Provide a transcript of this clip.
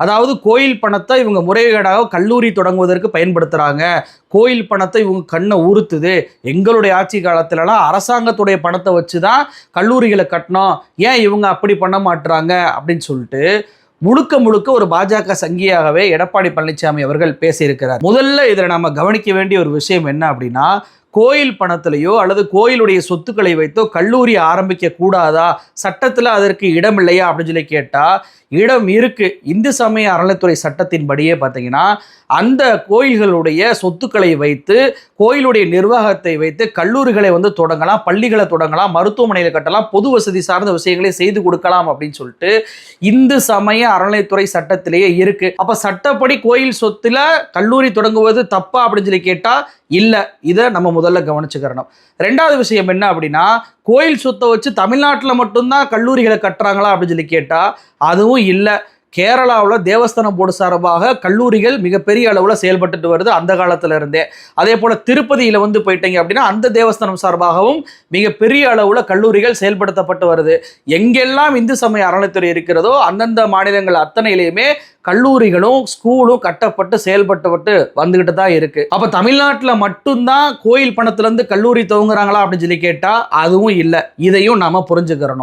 அதாவது கோயில் பணத்தை இவங்க முறைகேடாக கல்லூரி தொடங்குவதற்கு பயன்படுத்துகிறாங்க கோயில் பணத்தை இவங்க கண்ணை உறுத்துது எங்களுடைய ஆட்சி காலத்திலலாம் அரசாங்கத்துடைய பணத்தை வச்சு தான் கல்லூரிகளை கட்டினோம். ஏன் இவங்க அப்படி பண்ண மாட்டுறாங்க அப்படின்னு சொல்லிட்டு முழுக்க முழுக்க ஒரு பாஜக சங்கியாகவே எடப்பாடி பழனிசாமி அவர்கள் பேசியிருக்கிறார். முதல்ல இதில் நம்ம கவனிக்க வேண்டிய ஒரு விஷயம் என்ன அப்படின்னா கோயில் பணத்திலேயோ அல்லது கோயிலுடைய சொத்துக்களை வைத்தோ கல்லூரி ஆரம்பிக்க கூடாதா? சட்டத்தில் அதற்கு இடம் இல்லையா அப்படின்னு சொல்லி கேட்டால் இடம் இருக்குது இந்து சமய அறநிலைத்துறை சட்டத்தின்படியே பார்த்தீங்கன்னா அந்த கோயில்களுடைய சொத்துக்களை வைத்து கோயிலுடைய நிர்வாகத்தை வைத்து கல்லூரிகளை வந்து தொடங்கலாம் பள்ளிகளை தொடங்கலாம் மருத்துவமனையில் கட்டலாம் பொது வசதி சார்ந்த விஷயங்களை செய்து கொடுக்கலாம் அப்படின்னு சொல்லிட்டு இந்து சமய அறநிலைத்துறை சட்டத்திலேயே இருக்குது அப்போ சட்டப்படி கோயில் சொத்துல கல்லூரி தொடங்குவது தப்பா அப்படின்னு சொல்லி கேட்டால் இல்லை. இதை நம்ம முதல் முதல்ல கவனிச்சுக்கிறணும். ரெண்டாவது விஷயம் என்ன அப்படின்னா கோயில் சொத்தை வச்சு தமிழ்நாட்டில் மட்டும்தான் கல்லூரிகளை கட்டுறாங்களா அப்படின்னு சொல்லி கேட்டால் அதுவும் இல்லை. கேரளாவில் தேவஸ்தானம் போர்டு சார்பாக கல்லூரிகள் மிகப்பெரிய அளவில் செயல்பட்டுட்டு வருது அந்த காலத்தில் இருந்தே. அதே போல் திருப்பதியில் வந்து போயிட்டீங்க அப்படின்னா அந்த தேவஸ்தானம் சார்பாகவும் மிகப்பெரிய அளவில் கல்லூரிகள் செயல்படுத்தப்பட்டு வருது. எங்கெல்லாம் இந்து சமய அறநிலைத்துறை இருக்கிறதோ அந்தந்த மாநிலங்கள் அத்தனையிலையுமே கல்லூரிகளும் ஸ்கூலும் கட்டப்பட்டு செயல்பட்டுப்பட்டு வந்துகிட்டு தான் இருக்கு. அப்போ தமிழ்நாட்டில் மட்டும்தான் கோயில் பணத்துலேருந்து கல்லூரி துவங்குறாங்களா அப்படின்னு சொல்லி கேட்டால் அதுவும் இல்லை. இதையும் நாம் புரிஞ்சுக்கிறணும்.